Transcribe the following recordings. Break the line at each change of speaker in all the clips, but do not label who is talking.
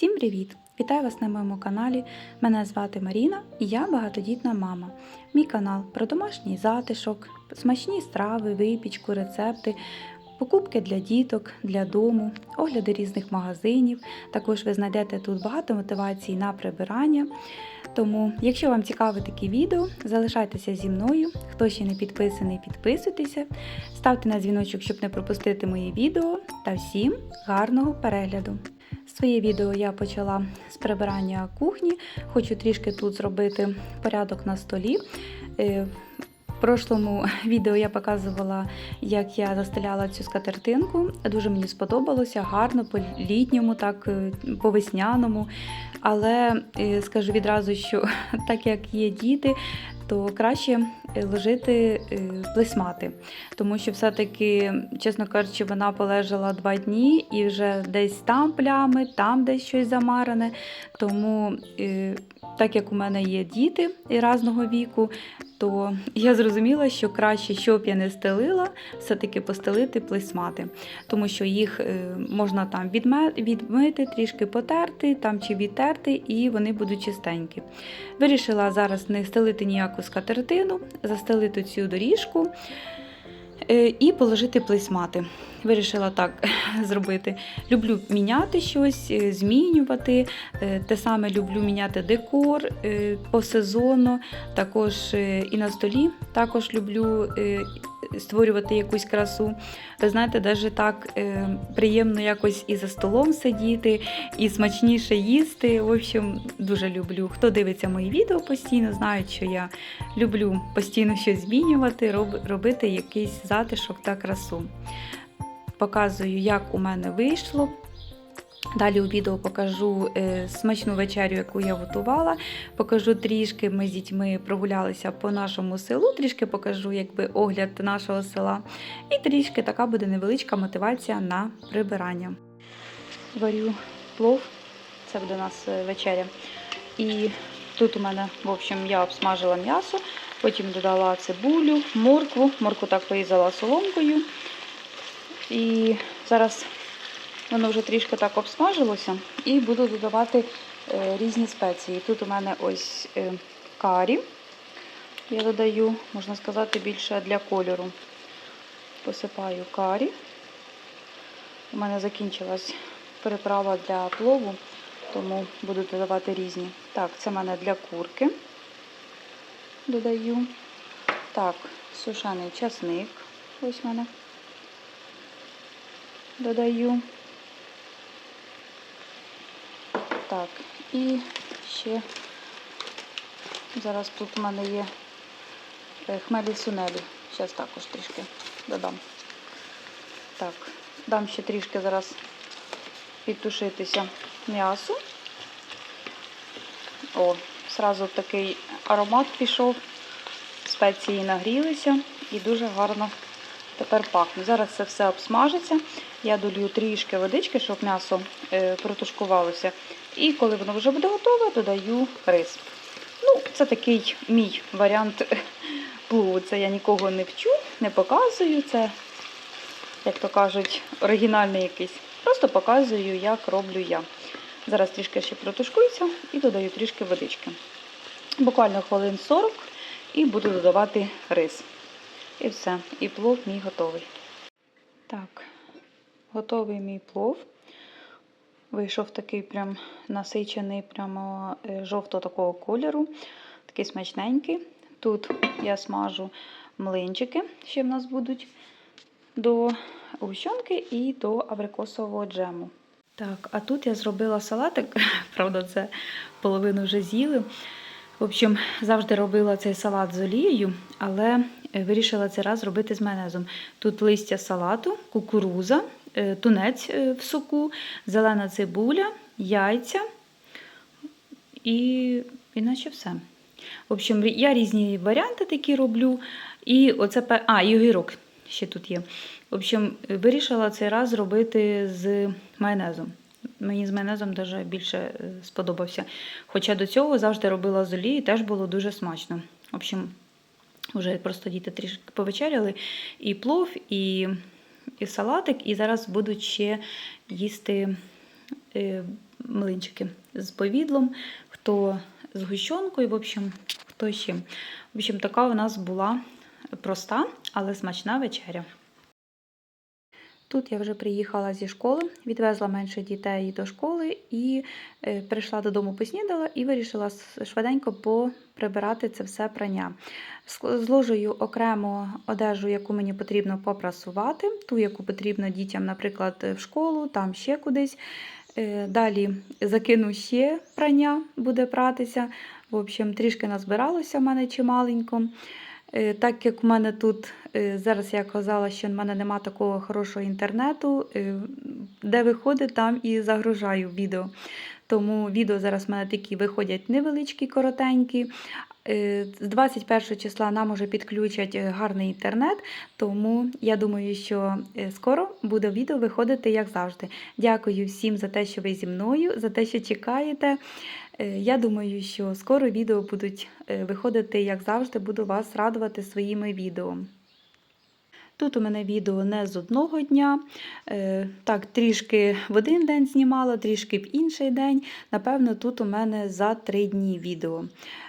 Всім привіт! Вітаю вас на моєму каналі. Мене звати Маріна і я багатодітна мама. Мій канал про домашній затишок, смачні страви, випічку, рецепти, покупки для діток, для дому, огляди різних магазинів. Також ви знайдете тут багато мотивацій на прибирання. Тому, якщо вам цікаві такі відео, залишайтеся зі мною. Хто ще не підписаний, підписуйтеся, ставте на дзвіночок, щоб не пропустити мої відео. Та всім гарного перегляду! Своє відео я почала з прибирання кухні. Хочу трішки тут зробити порядок на столі. В прошлому відео я показувала, як я застеляла цю скатертинку. Дуже мені сподобалося, гарно, по-літньому, так е, по-весняному. Але е, скажу відразу, що так як є діти, то краще е, ложити е, плесмати. Тому що все-таки, чесно кажучи, вона полежала два дні і вже десь там плями, там десь щось замарене. Тому, так як у мене є діти різного віку, то я зрозуміла, що краще, щоб я не стелила, все-таки постелити плесмати, тому що їх е, можна там відмити, трішки потерти там чи відтерти, і вони будуть чистенькі. Вирішила зараз не стелити ніяку скатертину, застелити цю доріжку і положити плейсмати. Вирішила так зробити. Люблю міняти щось, е, змінювати. Е, Те саме люблю міняти декор е, по сезону, також е, і на столі також люблю е, створювати якусь красу. Ви знаєте, навіть так е, приємно якось і за столом сидіти, і смачніше їсти. В общем, дуже люблю. Хто дивиться мої відео постійно, знають, що я люблю постійно щось змінювати, роб- робити якийсь затишок та красу. Показую, як у мене вийшло. Далі у відео покажу е, смачну вечерю, яку я готувала. Покажу трішки, ми з дітьми прогулялися по нашому селу, трішки покажу якби, огляд нашого села. І трішки така буде невеличка мотивація на прибирання. Варю плов, це буде у нас е, вечеря. І тут у мене, в общем, я обсмажила м'ясо, потім додала цибулю, моркву. Моркву так порізала соломкою. І зараз воно вже трішки так обсмажилося, і буду додавати е, різні спеції. Тут у мене ось е, карі. Я додаю, можна сказати, більше для кольору. Посипаю карі. У мене закінчилась приправа для плову, тому буду додавати різні. Так, це в мене для курки. Додаю. Так, сушений часник. Ось в мене. Додаю. Так, і ще зараз тут у мене є е, хмелі сунелі. Зараз також трішки додам. Так, дам ще трішки зараз підтушитися м'ясо. О, зразу такий аромат пішов, спеції нагрілися і дуже гарно тепер пахне. Зараз це все обсмажиться. Я долью трішки водички, щоб м'ясо е, протушкувалося. І коли воно вже буде готове, додаю рис. Ну, це такий мій варіант плову. Це я нікого не вчу, не показую. Це, як то кажуть, оригінальний якийсь. Просто показую, як роблю я. Зараз трішки ще протушкується і додаю трішки водички. Буквально хвилин 40 і буду додавати рис. І все. І плов мій готовий. Так, готовий мій плов. Вийшов такий прям насичений, прямо е, жовтого такого кольору, такий смачненький. Тут я смажу млинчики, ще в нас будуть до гущонки і до абрикосового джему. Так, а тут я зробила салатик, правда, це половину вже з'їли. В общем, завжди робила цей салат з олією, але вирішила цей раз зробити з майонезом. Тут листя салату, кукуруза, тунець е, в соку, зелена цибуля, яйця і, і наче все. В общем, я різні варіанти такі роблю. І оце, а, і огірок ще тут є. В общем, вирішила цей раз зробити з майонезом. Мені з майонезом даже більше е, сподобався. Хоча до цього завжди робила з олії, теж було дуже смачно. В общем, вже просто діти трішки повечеряли. І плов, і, і салатик, і зараз будуть ще їсти е, млинчики з повідлом, хто з гущонкою, в общем, хто ще. В общем, така у нас була проста, але смачна вечеря. Тут я вже приїхала зі школи, відвезла менше дітей до школи і е, прийшла додому, поснідала і вирішила швиденько поприбирати це все прання. Зложую окремо одежу, яку мені потрібно попрасувати, ту, яку потрібно дітям, наприклад, в школу, там ще кудись. Е, Далі закину ще прання, буде пратися. В общем, трішки назбиралося в мене чималенько. Е, Так як в мене тут, е, зараз я казала, що в мене нема такого хорошого інтернету, е, де виходить, там і загружаю відео. Тому відео зараз в мене такі виходять невеличкі, коротенькі. З 21 числа нам уже підключать гарний інтернет, тому я думаю, що скоро буде відео виходити як завжди. Дякую всім за те, що ви зі мною, за те, що чекаєте. Е, Я думаю, що скоро відео будуть е, виходити, як завжди, буду вас радувати своїми відео. Тут у мене відео не з одного дня. Е, Так, трішки в один день знімала, трішки в інший день. Напевно, тут у мене за три дні відео.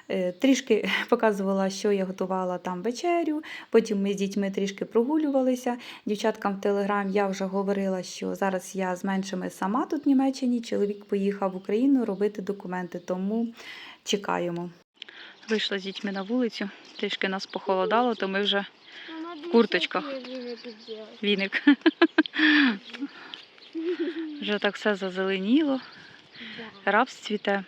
Е, Трішки показувала, що я готувала там вечерю. Потім ми з дітьми трішки прогулювалися. Дівчаткам в Телеграм я вже говорила, що зараз я з меншими сама тут в Німеччині. Чоловік поїхав в Україну робити документи, тому чекаємо. Вийшла з дітьми на вулицю, трішки нас похолодало, то ми вже курточках. віник. Вже так все зазеленіло, рапс цвіте.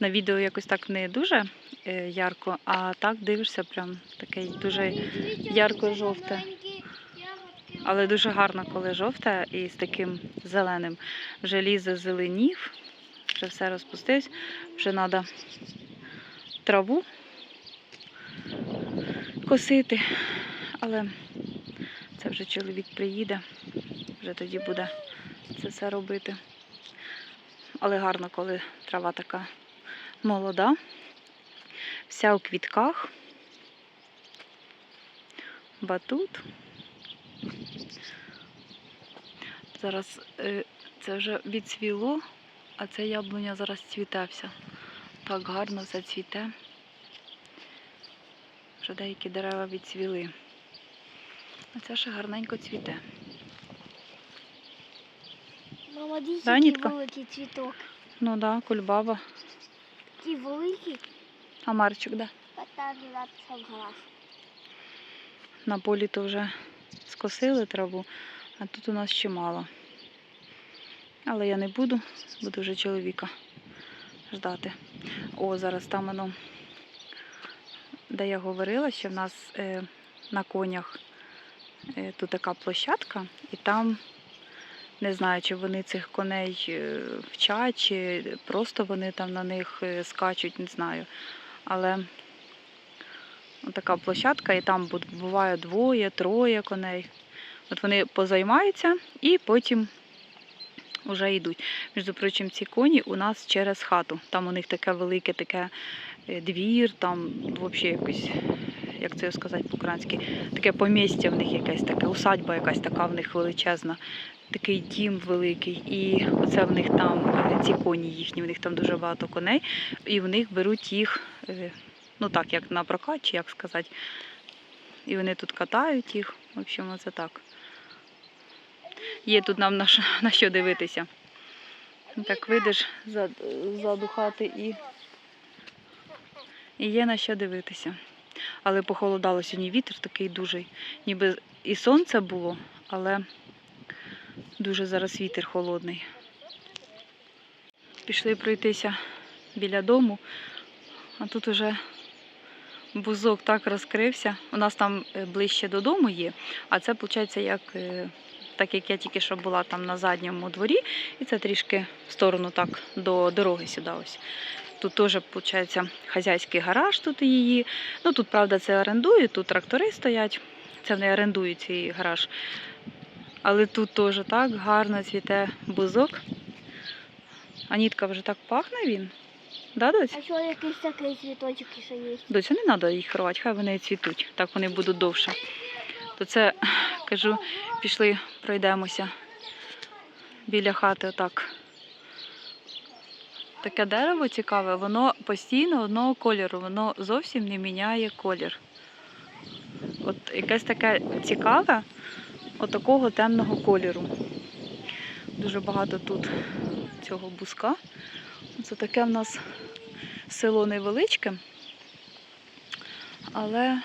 На відео якось так не дуже е, ярко, а так дивишся, прям такий дуже ярко-жовте. Але дуже гарно, коли жовте і з таким зеленим. Вже лізе зеленів, вже все розпустилось, вже треба траву косити. Але це вже чоловік приїде, вже тоді буде це все робити. Але гарно, коли трава така молода, вся у квітках. Батут. Зараз е, це вже відцвіло, а це яблуня зараз цвіте вся. Так гарно все цвіте. Вже деякі дерева відцвіли. А це ще гарненько цвіте.
Мама,
Да,
який великий цвіток.
Ну так, да, кульбаба.
Такий великий,
А Марчик, да.
а там надписав гараж.
На полі то вже скосили траву, а тут у нас ще мало. Але я не буду, буду вже чоловіка ждати. О, зараз там воно, де я говорила, що в нас е, на конях тут така площадка, і там не знаю, чи вони цих коней е, вчать, чи просто вони там на них е, скачуть, не знаю. Але така площадка, і там буває двоє, троє коней. От вони позаймаються і потім вже йдуть. Між прочим, ці коні у нас через хату. Там у них таке велике таке е, двір, там взагалі якось, як це сказати по-українськи, таке помістя в них якесь таке, усадьба якась така в них величезна, такий дім великий. І оце в них там е, ці коні їхні, в них там дуже багато коней, і в них беруть їх, е, ну так, як на прокат, чи як сказати. І вони тут катають їх. В общем, оце так. Є тут нам на що, на що дивитися. Так вийдеш за, ззаду хати і, і є на що дивитися. Але похолодало сьогодні вітер такий дуже, ніби і сонце було, але дуже зараз вітер холодний. Пішли пройтися біля дому, а тут уже бузок так розкрився. У нас там е, ближче додому є, а це виходить як. Так як я тільки що була там на задньому дворі, і це трішки в сторону так до дороги сюди ось. Тут теж, виходить, хазяйський гараж тут її. Ну тут, правда, це орендують, тут трактори стоять. Це вони орендують цей гараж. Але тут теж так гарно цвіте бузок. Анітка вже так пахне він. Да, доць?
А що якийсь такий цвіточок ще є?
Доця, не треба їх рвати, хай вони цвітуть, так вони будуть довше. То це, кажу, пішли, пройдемося біля хати отак. Таке дерево цікаве, воно постійно одного кольору, воно зовсім не міняє колір. От якесь таке цікаве, от такого темного кольору. Дуже багато тут цього буска. Це таке в нас село невеличке, але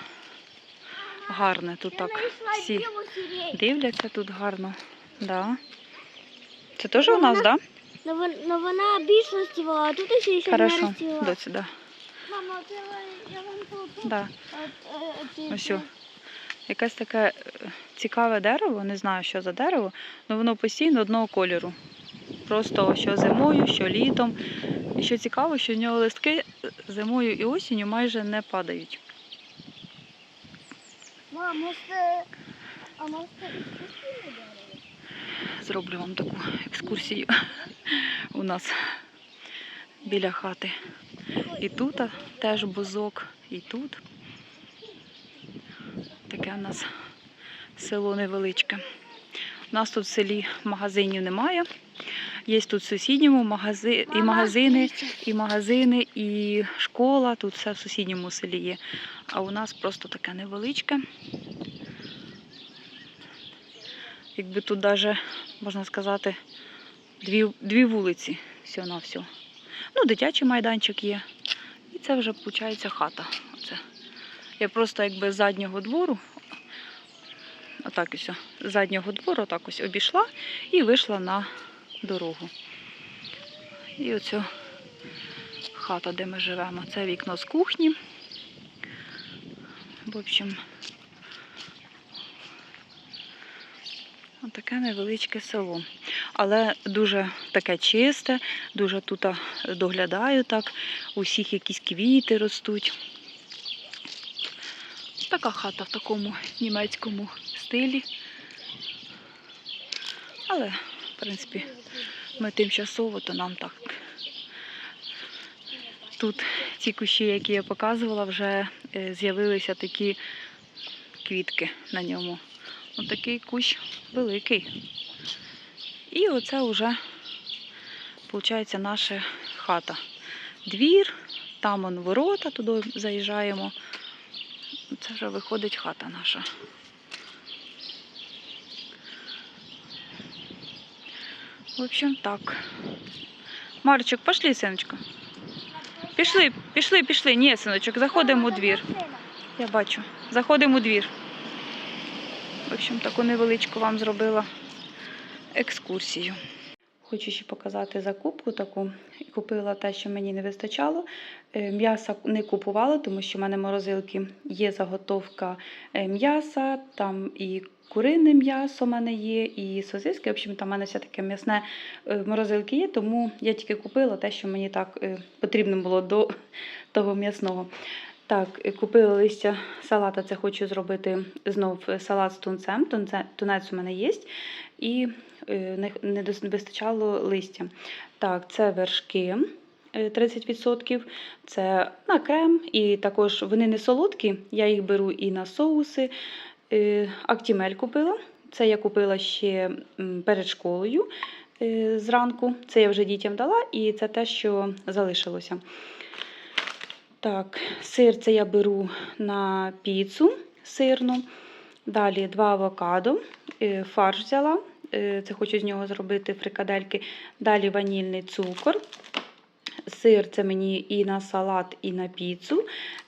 гарне тут так. Всі дивляться тут гарно. Да. Це теж у нас, так?
Вон, но вона більш розцвіла, а тут ще ще не
Хорошо,
розцвіла.
доці, да.
Мама, це я вам.
Да.
Е,
Ось. Якесь таке е, цікаве дерево, не знаю, що за дерево, але воно постійно одного кольору. Просто що зимою, що літом. І що цікаво, що в нього листки зимою і осінню майже не падають.
Мам, може. А може?
Зроблю вам таку екскурсію у нас біля хати. І тут теж бузок, і тут. Таке у нас село невеличке. У нас тут в селі магазинів немає. Є тут в сусідньому магази... і магазини, і магазини, і школа. Тут все в сусідньому селі є. А у нас просто таке невеличке. Якби тут навіть, можна сказати, дві, дві вулиці всього на всього. Ну, дитячий майданчик є. І це вже виходить хата. Оце. Я просто якби з заднього двору, отак ось, з заднього двору отак ось обійшла і вийшла на дорогу. І оцю хата, де ми живемо. Це вікно з кухні. В общем, таке невеличке село. Але дуже таке чисте, дуже тут доглядаю так. У всіх якісь квіти ростуть. Така хата в такому німецькому стилі. Але, в принципі, ми тимчасово, то нам так. Тут ці кущі, які я показувала, вже е, з'явилися такі квітки на ньому. Отакий кущ великий. І оце вже, виходить, наша хата. Двір, там он ворота, туди заїжджаємо. Це вже виходить хата наша. В общем, так. Марчик, пошли, синочка. Пішли, пішли, пішли. Ні, синочок, заходимо у двір. Я бачу. Заходимо у двір. В общем, таку невеличку вам зробила екскурсію. Хочу ще показати закупку таку. Купила те, що мені не вистачало. Е, М'яса не купувала, тому що в мене в морозилки є заготовка е, м'яса, там і курине м'ясо в мене є, і сосиски. В общем, там в мене все таке м'ясне е, в морозилки є, тому я тільки купила те, що мені так е, потрібно було до того м'ясного. Так, е, купила листя салата. Це хочу зробити знов е, салат з тунцем. Тунець у мене є. І е, не, не вистачало листя. Так, це вершки. е, 30%, це на крем, і також вони не солодкі, я їх беру і на соуси. Е, Актімель купила. Це я купила ще перед школою е, зранку. Це я вже дітям дала, і це те, що залишилося. Так, сир це я беру на піцу сирну. Далі два авокадо, е, фарш взяла. Е, Це хочу з нього зробити фрикадельки. Далі ванільний цукор. Сир це мені і на салат, і на піцу.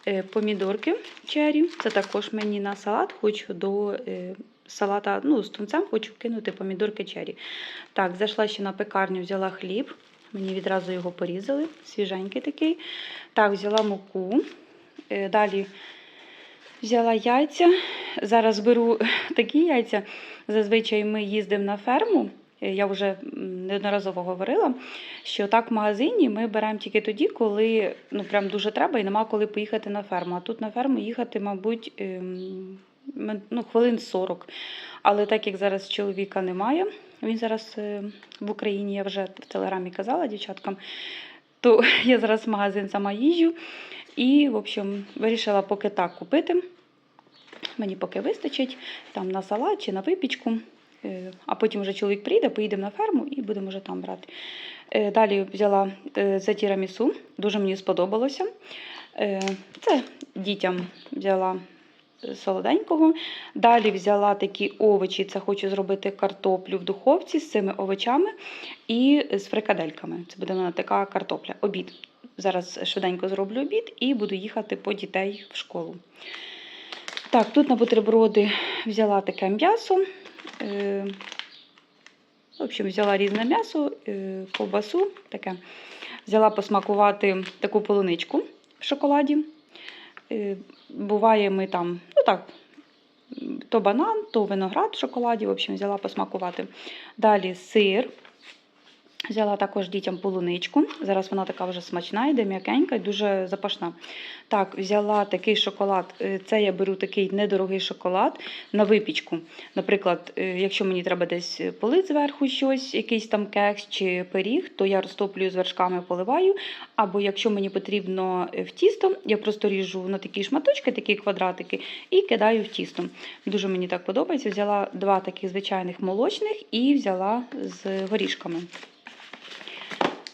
Е, Помідорки чері. Це також мені на салат. Хочу до е, салата ну, з тунцем хочу кинути помідорки чері. Так, зайшла ще на пекарню, взяла хліб. Мені відразу його порізали, свіженький такий. Так, взяла муку. Далі взяла яйця. Зараз беру такі яйця. Зазвичай ми їздимо на ферму. Я вже неодноразово говорила, що так в магазині ми беремо тільки тоді, коли ну, прям дуже треба і нема коли поїхати на ферму. А тут на ферму їхати, мабуть, ем, ну, хвилин 40. Але так як зараз чоловіка немає, він зараз е, в Україні, я вже в телеграмі казала дівчаткам, то я зараз в магазин сама їжджу. І, в общем, вирішила поки так купити. Мені поки вистачить там на салат чи на випічку. Е, А потім вже чоловік прийде, поїдемо на ферму і будемо вже там брати. Е, Далі взяла е, це тірамісу, дуже мені сподобалося. Це дітям взяла солоденького. Далі взяла такі овочі. Це хочу зробити картоплю в духовці з цими овочами і з фрикадельками. Це буде в мене така картопля. Обід. Зараз швиденько зроблю обід і буду їхати по дітей в школу. Так, тут на бутерброди взяла таке м'ясо. Е, в общем, взяла різне м'ясо, е, ковбасу таке. Взяла посмакувати таку полуничку в шоколаді. Е, Буває, ми там, ну так, то банан, то виноград в шоколаді. В общем, взяла посмакувати. Далі сир. Взяла також дітям полуничку. Зараз вона така вже смачна, йде м'якенька і дуже запашна. Так, взяла такий шоколад. е, Це я беру такий недорогий шоколад на випічку. Наприклад, е, якщо мені треба десь полити зверху щось, якийсь там кекс чи пиріг, то я розтоплюю з вершками, поливаю. Або якщо мені потрібно е, в тісто, я просто ріжу на такі шматочки, такі квадратики, і кидаю в тісто. Дуже мені так подобається. Взяла два таких звичайних молочних і взяла з горішками.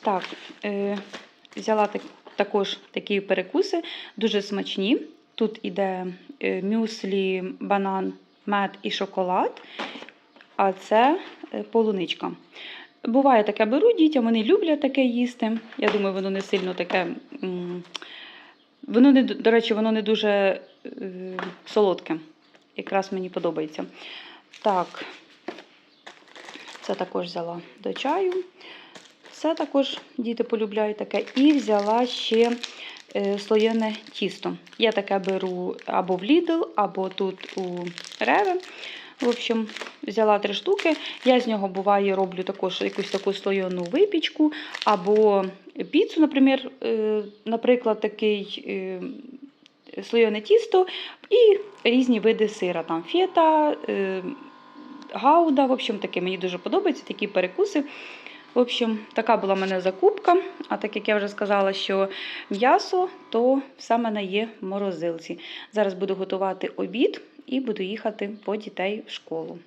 Так, е, взяла так, також такі перекуси, дуже смачні. Тут іде е, мюслі, банан, мед і шоколад, а це е, полуничка. Буває таке беру дітям, вони люблять таке їсти. Я думаю, воно не сильно таке. Воно не, до речі, воно не дуже е, солодке. Якраз мені подобається. Так, це також взяла до чаю. Це також діти полюбляють таке. І взяла ще е, слоєне тісто. Я таке беру або в Lidl, або тут у Реве. В общем, взяла три штуки. Я з нього буває роблю також якусь таку слоєну випічку, або піцу, наприклад, е, наприклад, такий е, слоєне тісто і різні види сира. Там фета, гауда. В общем, таке мені дуже подобаються такі перекуси. В общем, така була в мене закупка. А так як я вже сказала, що м'ясо, то все в мене є в морозилці. Зараз буду готувати обід і буду їхати по дітей в школу.